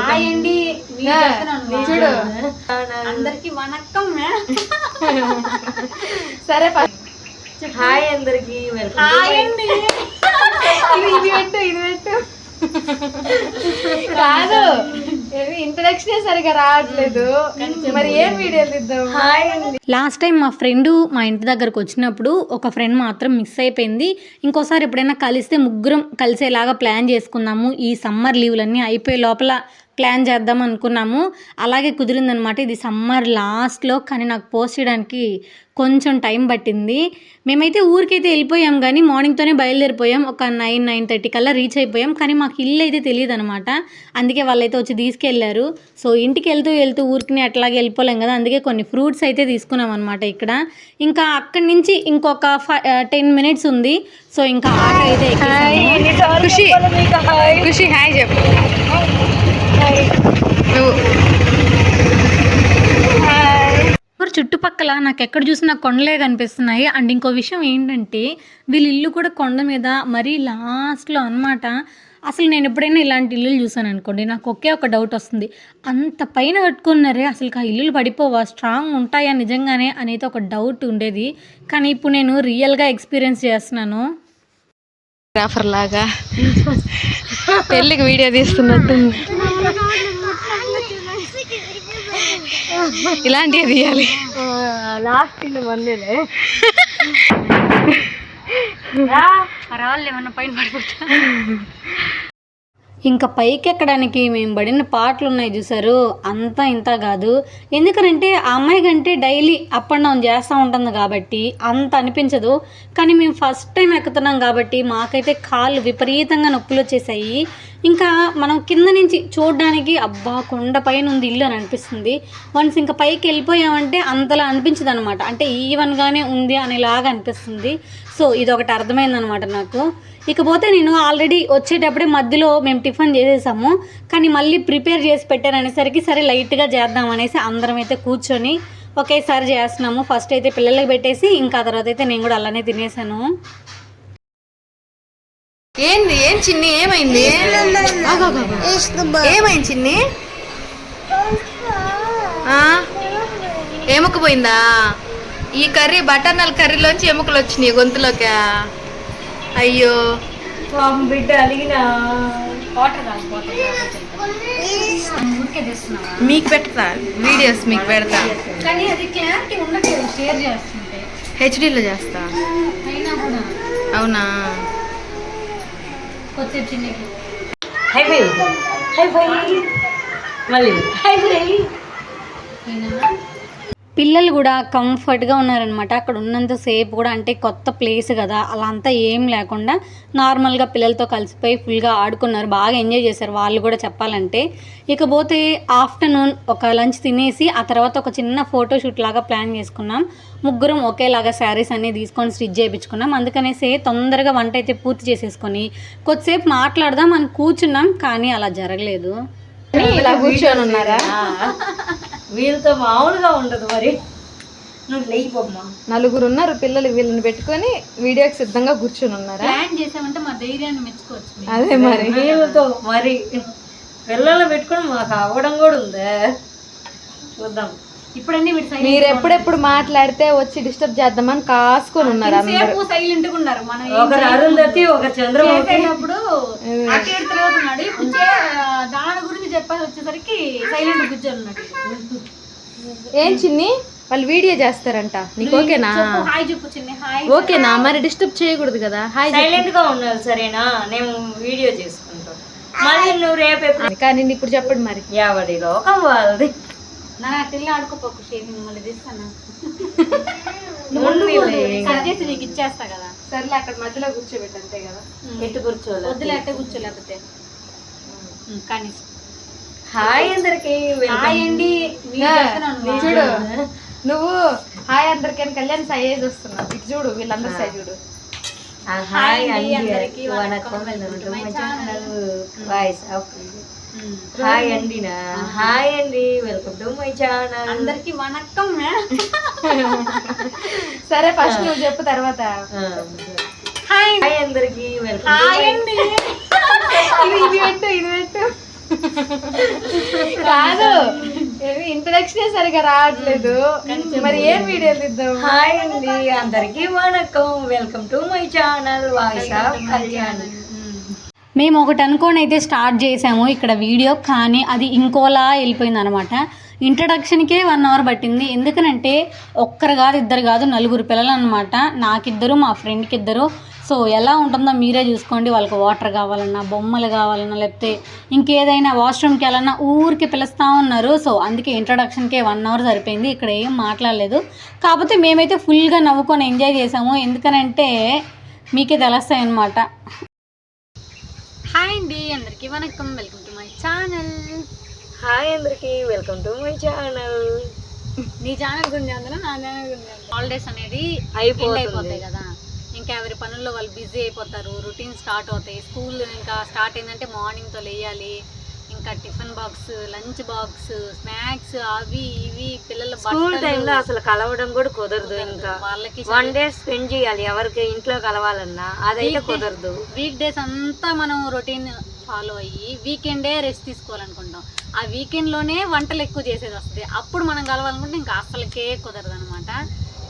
Hi అండి. మీరు ఆ, చెప్తున్నాను చూడు. అందరికి వనక్కం సరే హాయ్ అందరికి వెల్కమ్ హాయ్ అండి. ఇది ఇది పెట్టు ఇది పెట్టు. కాదు ఇంట్రడక్షన్ సరిగా రావట్లేదు. మరి ఏం వీడియోలు ఇద్దాం హాయ్ అండి. లాస్ట్ టైం మా ఫ్రెండ్ మా ఇంటి దగ్గరకు వచ్చినప్పుడు ఒక ఫ్రెండ్ మాత్రం మిస్ అయిపోయింది. ఇంకోసారి ఎప్పుడైనా కలిస్తే ముగ్గురం కలిసేలాగా ప్లాన్ చేసుకుందాము. ఈ సమ్మర్ లీవ్లన్నీ అయిపోయే లోపల ప్లాన్ చేద్దాం అనుకున్నాము. అలాగే కుదిరిందనమాట. ఇది సమ్మర్ లాస్ట్లో కానీ నాకు పోస్ట్ చేయడానికి కొంచెం టైం పట్టింది. మేమైతే ఊరికైతే వెళ్ళిపోయాం కానీ మార్నింగ్తోనే బయలుదేరిపోయాం. ఒక నైన్ నైన్ థర్టీ కల్లా రీచ్ అయిపోయాం. కానీ మాకు ఇల్లు అయితే తెలియదు అనమాట అందుకే వాళ్ళైతే వచ్చి తీసుకెళ్ళారు. సో ఇంటికి వెళ్తూ వెళ్తూ ఊరికి అట్లాగే వెళ్ళిపోలేం కదా. అందుకే కొన్ని ఫ్రూట్స్ అయితే తీసుకున్నాం అనమాట ఇక్కడ. ఇంకా అక్కడి నుంచి ఇంకొక ఫైవ్ టెన్ మినిట్స్ ఉంది. సో ఇంకా ఆటో అయితే. ఖుషి ఖుషి హాయ్ చెప్పు. మరి చుట్టుపక్కల నాకు ఎక్కడ చూసినా కొండలే కనిపిస్తున్నాయి. అండ్ ఇంకో విషయం ఏంటంటే వీళ్ళ ఇల్లు కూడా కొండ మీద మరీ లాస్ట్లో అన్నమాట. అసలు నేను ఎప్పుడైనా ఇలాంటి ఇల్లులు చూసాను అనుకోండి నాకు ఒకే ఒక డౌట్ వస్తుంది. అంత పైన కట్టుకున్నారే అసలు ఆ ఇల్లులు పడిపోవా? స్ట్రాంగ్ ఉంటాయా నిజంగానే అనేది ఒక డౌట్ ఉండేది. కానీ ఇప్పుడు నేను రియల్గా ఎక్స్పీరియన్స్ చేస్తున్నాను. గ్రాఫర్ లాగా. పెళ్ళికి వీడియో తీస్తున్నట్టు ఇలాంటివి తీయాలి. లాస్ట్ మందిలే పర్వాలేదు ఏమన్నా పైన పడిపోతా. ఇంకా పైకి ఎక్కడానికి మేము పడిన పాటలు ఉన్నాయి చూసారు. అంతా ఇంత కాదు. ఎందుకనంటే ఆ అమ్మాయి కంటే డైలీ అప్ అండ్ డౌన్ చేస్తూ ఉంటుంది కాబట్టి అంత అనిపించదు. కానీ మేము ఫస్ట్ టైం ఎక్కుతున్నాం కాబట్టి మాకైతే కాళ్ళు విపరీతంగా నొప్పులు వచ్చేసాయి. ఇంకా మనం కింద నుంచి చూడడానికి అబ్బా కొండ పైన ఉంది ఇల్లు అని అనిపిస్తుంది. వన్స్ ఇంకా పైకి వెళ్ళిపోయామంటే అంతలా అనిపించదు అనమాట అంటే ఈవెన్గానే ఉంది అనేలాగా అనిపిస్తుంది. సో ఇది ఒకటి అర్థమైందనమాట నాకు. ఇకపోతే నేను ఆల్రెడీ వచ్చేటప్పుడే మధ్యలో మేము టిఫిన్ చేసేసాము. కానీ మళ్ళీ ప్రిపేర్ చేసి పెట్టారనేసరికి సరే లైట్గా చేద్దాం అనేసి అందరం అయితే కూర్చొని ఒకేసారి చేస్తున్నాము. ఫస్ట్ అయితే పిల్లలకి పెట్టేసి ఇంకా తర్వాత అయితే నేను కూడా అలానే తినేసాను. ఏంది? ఏం చిన్ని? ఏమైంది. ఏమైంది చిన్ని? ఎముకపోయిందా? ఈ కర్రీ బటర్ నాల్ కర్రీలోంచి ఎముకలు వచ్చినాయి గొంతులోకి. అయ్యో. బిడ్డ అలిగిన మీకు పెడతా. వీడియోస్ మీకు పెడతా. కానీ అది క్లారిటీ ఉండట్లేదు షేర్ చేస్తుంటే. హెచ్డీలో చేస్తా. అవునా? కొద్దిసేపు ఫై హై ఫై మళ్ళీ. హై ఫై పిల్లలు కూడా కంఫర్ట్గా ఉన్నారనమాట అక్కడ ఉన్నంతసేపు కూడా అంటే కొత్త ప్లేస్ కదా. అలా అంతా ఏం లేకుండా నార్మల్గా పిల్లలతో కలిసిపోయి ఫుల్గా ఆడుకున్నారు. బాగా ఎంజాయ్ చేశారు. వాళ్ళు కూడా చెప్పాలంటే. ఇకపోతే ఆఫ్టర్నూన్ ఒక లంచ్ తినేసి ఆ తర్వాత ఒక చిన్న ఫోటో షూట్ లాగా ప్లాన్ చేసుకున్నాం. ముగ్గురం ఒకేలాగా శారీస్ అన్ని తీసుకొని స్టిచ్ చేయించుకున్నాం. అందుకనేసి తొందరగా వంట అయితే పూర్తి చేసేసుకొని కొద్దిసేపు మాట్లాడదాం అని కూర్చున్నాం. కానీ అలా జరగలేదు. ఇలా కూర్చొని ఉన్నారా? వీళ్ళతో మామూలుగా ఉండదు మరి. నువ్వు లేయిపోమ్మా నలుగురు ఉన్నారు పిల్లలు వీళ్ళని పెట్టుకొని వీడియోకి సిద్ధంగా కూర్చొని ఉన్నారా? ప్లాన్ చేసామంటే మా ధైర్యాన్ని మెచ్చుకోవచ్చు అదే మరి. వీళ్ళతో మరి పిల్లలు పెట్టుకొని మాకు అవ్వడం కూడా ఉందా? చూద్దాం. మీరు ఎప్పుడెప్పుడు మాట్లాడితే వచ్చి డిస్టర్బ్ చేద్దామని కాసుకొని ఉన్నారు అందరూ. సేపు సైలెంట్గా ఉన్నారు. మనం ఏం ఒకరు అరుంధతి ఒక చంద్రబాబు చేసేటప్పుడు అటు ఇటు తిరుగుతున్నాడు ఇప్పుడు చే- దాని గురించి చెప్పాల్సి వచ్చేసరికి సైలెంట్ కూర్చొని ఉన్నాడు. ఏం చిన్ని? వాళ్ళు వీడియో చేస్తారంట. నీకు ఓకేనా? హాయ్ చెప్పు చిన్ని. హాయ్. ఓకేనా? మరి డిస్టర్బ్ చేయకూడదు కదా. హాయ్ సైలెంట్గా ఉండాలి సరేనా? నేను వీడియో చేసుకుంటాను మళ్ళీ నువ్వు రేపు కానీ ఇప్పుడు చెప్పండి మరి. ఎవడి లోకం వాళ్ళది. నా టిల్లు ఆడుకోపోకు షేర్ మళ్ళీ తీస్తాను. ఉండనీలే. కట్ చేసి నీకు ఇచ్చేస్తా కదా. సర్లే అక్కడ మధ్యలో కూర్చోబెట్టి అంతే కదా? ఎట్టు కూర్చోవాలి? వద్దులే అట్టే కూర్చోలేకపోతే ఉమ్, కానీ హాయ్ అందరికి హాయ్ అండి. మీరు చెప్తున్నాను చూడు నువ్వు హాయ్ అందరికీ కళ్యాణ్ సైజ్ వస్తున్నా ఇటు చూడు వీళ్ళందరూ సైజ్ చూడు. హాయ్ అందరికీ వనకం. వాయిస్. హాయ్ అండి నా. హాయ్ అండి. Welcome to my channel. అందరికి వనక్కం సరే ఫస్ట్ నువ్వు చెప్పు తర్వాత. హాయ్ హాయ్ అందరికి. వెల్కమ్ హాయ్ అండి. ఇది పెట్టు ఇది పెట్టు. కాదు ఇంట్రడక్షన్ సరిగా రావట్లేదు. మరి ఏం వీడియో తీద్దాం? హాయ్ అండి. అందరికీ vanakkam welcome to my channel. Voice of Kalyan. మేము ఒకటి అనుకొని అయితే స్టార్ట్ చేసాము ఇక్కడ వీడియో కానీ అది ఇంకోలా వెళ్ళిపోయింది అనమాట ఇంట్రడక్షన్కే వన్ అవర్ పట్టింది. ఎందుకనంటే ఒక్కరు కాదు ఇద్దరు కాదు నలుగురు పిల్లలు అనమాట నాకిద్దరు మా ఫ్రెండ్కి ఇద్దరు సో ఎలా ఉంటుందో మీరే చూసుకోండి. వాళ్ళకి వాటర్ కావాలన్నా బొమ్మలు కావాలన్నా లేకపోతే ఇంకేదైనా వాష్రూమ్కి వెళ్ళాలన్నా ఊరికి పిలుస్తూ ఉన్నారు. సో అందుకే ఇంట్రడక్షన్కే వన్ అవర్ సరిపోయింది. ఇక్కడ ఏం మాట్లాడలేదు. కాకపోతే మేమైతే ఫుల్గా నవ్వుకొని ఎంజాయ్ చేసాము. ఎందుకనంటే మీకే తెలుస్తాయి అనమాట హాయ్ అండి అందరికీ వనకం welcome to my channel. Hi అందరికీ వెల్కమ్ టు మై ఛానల్. నీ ఛానల్ గురించి అందులో నా ఛానల్ గురించి హాలిడేస్ అనేది అయిపోతాయి కదా. ఇంకా ఎవరి పనుల్లో వాళ్ళు బిజీ అయిపోతారు రొటీన్ స్టార్ట్ అవుతాయి. స్కూల్ ఇంకా స్టార్ట్ అయిందంటే మార్నింగ్తో లేయాలి. ఇంకా tiffin box lunch box snacks అవి ఇవి పిల్లల స్కూల్ టైంలో అసలు కలవడం కూడా కుదరదు ఇంకా. వాళ్ళకి వన్ డే స్పెండ్ చేయాలి. ఎవరికి ఇంట్లో కలవాలన్నా అదైతే కుదరదు. వీక్ డేస్ అంతా మనం రొటీన్ ఫాలో అయ్యి వీకెండే రెస్ట్ తీసుకోవాలనుకుంటాం. ఆ వీకెండ్లోనే వంటలు ఎక్కువ చేసేది వస్తుంది. అప్పుడు మనం కలవాలనుకుంటే ఇంకా అసలుకే కుదరదు అనమాట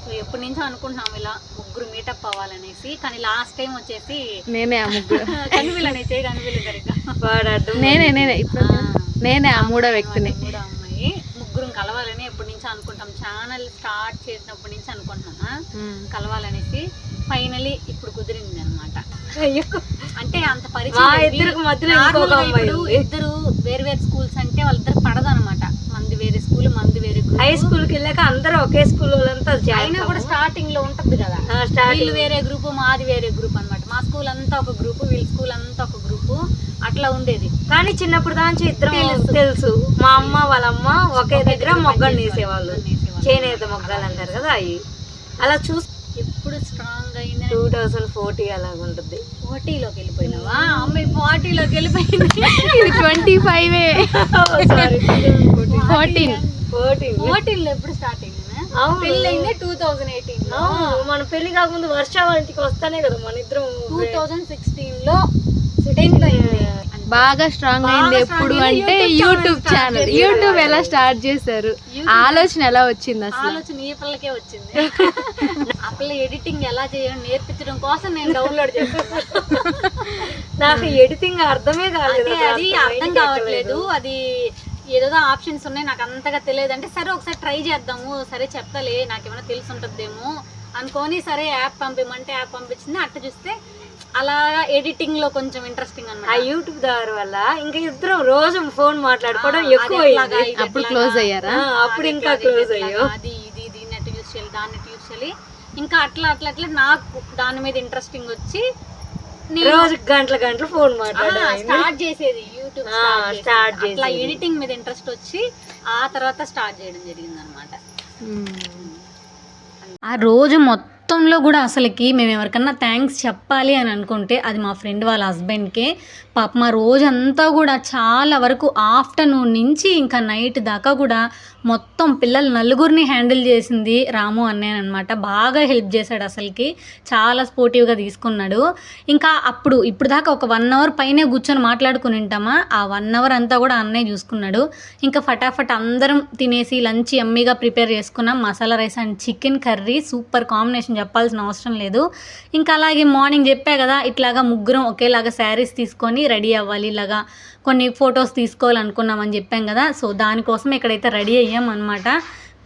సో ఎప్పటి నుంచో అనుకుంటున్నాం ఇలా ముగ్గురు మీటప్ అవ్వాలనేసి కానీ లాస్ట్ టైం వచ్చేసి నేనే ఆ ముగ్గురు. కనిపిల్లని చేయి కనిపిల్లు సరిగ్గా వాడు అడ్డు నేనే నేనే ఇప్పుడు ఆ. నేనే ఆ మూడో వ్యక్తిని. అమ్మాయి. ముగ్గురం కలవాలని ఎప్పటి నుంచో అనుకుంటాం. ఛానల్ స్టార్ట్ చేసినప్పటి నుంచి అనుకుంటున్నామా కలవాలనేసి ఫైనలీ ఇప్పుడు కుదిరింది అనమాట అయ్యో. అంటే అంత పరిచయం ఇద్దరు వేరు వేరు స్కూల్స్ అంటే వాళ్ళిద్దరు పడదు అనమాట వేరే స్కూల్ మంది వేరే. హై స్కూల్కి వెళ్ళాక అందరూ ఒకే స్కూల్ వాళ్ళంతా అయినా కూడా స్టార్టింగ్లో ఉంటది కదా. వీళ్ళు వేరే గ్రూప్ మాది వేరే గ్రూప్ అన్నమాట. మా స్కూల్ అంతా ఒక గ్రూప్ వీళ్ళ స్కూల్ అంతా ఒక గ్రూప్ అట్లా ఉండేది. కానీ చిన్నప్పుడు దాంచి ఇద్దరం తెలుసు. మా అమ్మ వాళ్ళ అమ్మ ఒకే దగ్గర మొగ్గలు నేసేవాళ్ళు. చేనేత మొగ్గలు అంటారు కదా అవి. అలా చూసి ఎప్పుడు స్ట్రాంగ్ అయింది టూ థౌసండ్ ఫోర్టీ అలాగ ఉంటుంది ఫార్టీలోకి వెళ్ళిపోయినావా అమ్మాయి ఫార్టీలోకి వెళ్ళిపోయింది ఇది ట్వంటీ ఫైవ్ ఫోర్టీన్ ఫోర్టీన్ ఫార్టీన్లో ఎప్పుడు స్టార్ట్ అయింది అవును. పెళ్ళి అయింది టూ థౌజండ్ ఎయిటీన్ మన పెళ్ళి కాకముందు వర్ష వాళ్ళ ఇంటికి వస్తానే కదా మన ఇద్దరం టూ థౌజండ్ సిక్స్టీన్లో టెన్త్ అయింది. బాగా స్ట్రాంగ్ అయింది ఎప్పుడు. అంటే యూట్యూబ్ ఛానల్ యూట్యూబ్ ఎలా స్టార్ట్ చేశారు? ఆలోచన ఎలా వచ్చింది అసలు? ఆలోచన ఈ పిల్లకే వచ్చింది. ఆ పిల్ల ఎడిటింగ్ ఎలా చేయడం నేర్పించడం కోసం నేను డౌన్లోడ్ చేశాను. నాకు ఎడిటింగ్ అర్థమే కాలేదు అంటే అది అర్థం కావట్లేదు. అది ఏదో ఆప్షన్స్ ఉన్నాయి నాకు అంతగా తెలియదు. అంటే సరే ఒకసారి ట్రై చేద్దాము సరే చెప్తాలే నాకు ఏమైనా తెలిసి ఉంటుందేమో అనుకొని సరే యాప్ పంపిమంటే యాప్ పంపించింది. అట్ట చూస్తే అలా ఎడిటింగ్లో కొంచెం ఇంట్రెస్టింగ్ ఆ అనమాట యూట్యూబ్ ద్వారా వల్ల ఇంకా ఇద్దరం రోజు ఫోన్ మాట్లాడుకోవడం ఎక్కువ అప్పుడు క్లోజ్ అయ్యారా? ఆ, అప్పుడు ఇంకా క్లోజ్ అయ్యో అది ఇది దీన్ని అట్టు యూస్ చేయాలి దాన్ని యూస్ చేయాలి. ఇంకా అట్లా అట్లా అట్లా నాకు దాని మీద ఇంట్రెస్టింగ్ వచ్చి నేను రోజు గంటల గంటలు ఫోన్ మాట్లాడడం స్టార్ట్ చేసేది యూట్యూబ్ ఆ, start అట్లా ఎడిటింగ్ మీద ఇంట్రెస్ట్ వచ్చి ఆ తర్వాత స్టార్ట్ చేయడం జరిగింది అనమాట ఆ రోజు మొత్తంలో కూడా అసలుకి మేము ఎవరికన్నా థ్యాంక్స్ చెప్పాలి అని అనుకుంటే అది మా ఫ్రెండ్ వాళ్ళ హస్బెండ్కే పాప మా రోజంతా కూడా చాలా వరకు ఆఫ్టర్నూన్ నుంచి ఇంకా నైట్ దాకా కూడా మొత్తం పిల్లలు నలుగురిని హ్యాండిల్ చేసింది రాము అన్నయ్యనమాట బాగా హెల్ప్ చేశాడు అసలుకి. చాలా స్పోర్టివ్గా తీసుకున్నాడు. ఇంకా అప్పుడు ఇప్పుడు దాకా ఒక వన్ అవర్ పైనే కూర్చొని మాట్లాడుకుని ఉంటామా? ఆ వన్ అవర్ అంతా కూడా అన్నయ్య చూసుకున్నాడు. ఇంకా ఫటాఫట్ అందరం తినేసి లంచ్ ఎమ్మీగా ప్రిపేర్ చేసుకున్నాం. Masala rice and chicken curry. Super combination చెప్పాల్సిన అవసరం లేదు. ఇంకా అలాగే మార్నింగ్ చెప్పా కదా ఇట్లాగా ముగ్గురం ఒకేలాగా శారీస్ తీసుకొని రెడీ అవ్వాలి ఇలాగా కొన్ని ఫొటోస్ తీసుకోవాలనుకున్నామని చెప్పాం కదా. సో దానికోసం ఇక్కడైతే రెడీ అయ్యాం అనమాట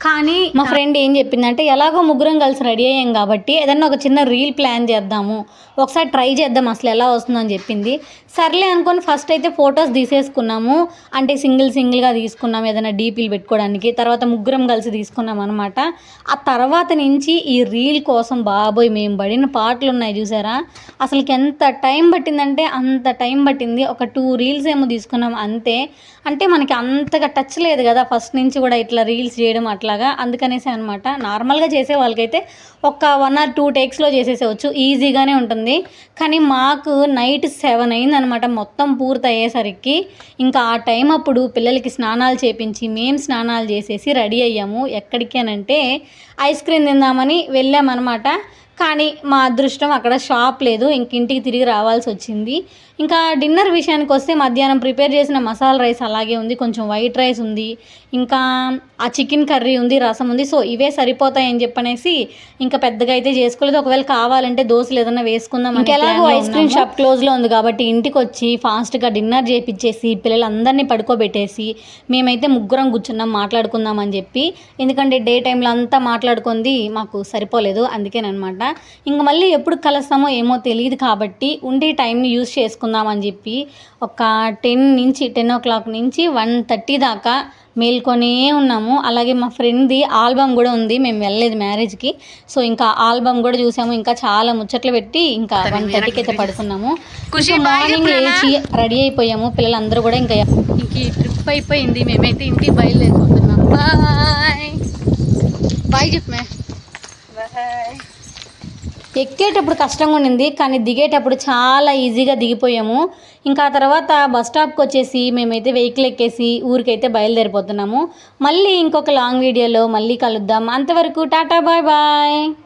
కానీ మా ఫ్రెండ్ ఏం చెప్పిందంటే ఎలాగో ముగ్గురం కలిసి రెడీ అయ్యాం కాబట్టి ఏదన్నా ఒక చిన్న రీల్ ప్లాన్ చేద్దాము. ఒకసారి ట్రై చేద్దాం అసలు ఎలా వస్తుందని చెప్పింది. సర్లే అనుకొని ఫస్ట్ అయితే ఫొటోస్ తీసేసుకున్నాము. అంటే సింగిల్ సింగిల్గా తీసుకున్నాం ఏదైనా డీపీలు పెట్టుకోవడానికి. తర్వాత ముగ్గురం కలిసి తీసుకున్నాం అనమాట ఆ తర్వాత నుంచి ఈ రీల్ కోసం బాబోయ్ మేము పడిన పాటలు ఉన్నాయి చూసారా? అసలుకి ఎంత టైం పట్టిందంటే అంత టైం పట్టింది. ఒక టూ రీల్స్ ఏమో తీసుకున్నాం అంతే. అంటే మనకి అంతగా టచ్ లేదు కదా ఫస్ట్ నుంచి కూడా ఇట్లా రీల్స్ చేయడం అట్లాగా అందుకనేసి అనమాట నార్మల్గా చేసే వాళ్ళకైతే ఒక వన్ ఆర్ టూ టేక్స్లో చేసేసేవచ్చు. ఈజీగానే ఉంటుంది. కానీ మాకు నైట్ సెవెన్ అయిందనమాట మొత్తం పూర్తి అయ్యేసరికి ఇంకా ఆ టైం అప్పుడు పిల్లలకి స్నానాలు చేపించి మేము స్నానాలు చేసేసి రెడీ అయ్యాము. ఎక్కడికి అని అంటే ఐస్ క్రీమ్ తిందామని వెళ్ళామన్నమాట. కానీ మా అదృష్టం అక్కడ షాప్ లేదు ఇంక ఇంటికి తిరిగి రావాల్సి వచ్చింది. ఇంకా డిన్నర్ విషయానికి వస్తే మధ్యాహ్నం ప్రిపేర్ చేసిన మసాలా రైస్ అలాగే ఉంది కొంచెం వైట్ రైస్ ఉంది ఇంకా ఆ చికెన్ కర్రీ ఉంది రసం ఉంది. సో ఇవే సరిపోతాయని చెప్పనేసి ఇంకా పెద్దగా అయితే చేసుకోలేదు. ఒకవేళ కావాలంటే దోశలు ఏదైనా వేసుకుందాం ఇంకెలాగో ఐస్ క్రీమ్ షాప్ క్లోజ్లో ఉంది కాబట్టి ఇంటికి వచ్చి ఫాస్ట్గా డిన్నర్ చేపించేసి పిల్లలందరినీ పడుకోబెట్టేసి మేమైతే ముగ్గురం కూర్చున్నాం మాట్లాడుకుందాం అని చెప్పి. ఎందుకంటే డే టైంలో అంతా మాట్లాడుకుంది మాకు సరిపోలేదు అందుకేనమాట ఇంక మళ్ళీ ఎప్పుడు కలుస్తామో ఏమో తెలియదు కాబట్టి ఉండే టైంని యూస్ చేసుకుందాం అని చెప్పి ఒక టెన్ నుంచి టెన్ ఓ క్లాక్ నుంచి వన్ థర్టీ దాకా మేల్కొనే ఉన్నాము. అలాగే మా ఫ్రెండ్ది ఆల్బమ్ కూడా ఉంది. మేము వెళ్ళలేదు మ్యారేజ్కి. సో ఇంకా ఆల్బమ్ కూడా చూసాము. ఇంకా చాలా ముచ్చట్లు పెట్టి ఇంకా వన్ థర్టీకి అయితే పడుకున్నాము. మార్నింగ్ లేచి రెడీ అయిపోయాము. పిల్లలందరూ కూడా ఇంకా ఇంక ఈ ట్రిప్ అయిపోయింది. మేమైతే ఇంటికి బయలుదేరిపోతున్నాం. బాయ్ బాయ్ చెప్పమే ఎక్కేటప్పుడు కష్టంగా ఉండింది కానీ దిగేటప్పుడు చాలా ఈజీగా దిగిపోయాము. ఇంకా ఆ తర్వాత బస్ స్టాప్కి వచ్చేసి మేమైతే వెహికల్ ఎక్కేసి ఊరికైతే బయలుదేరిపోతున్నాము. మళ్ళీ ఇంకొక లాంగ్ వీడియోలో మళ్ళీ కలుద్దాం. అంతవరకు టాటా బాయ్ బాయ్.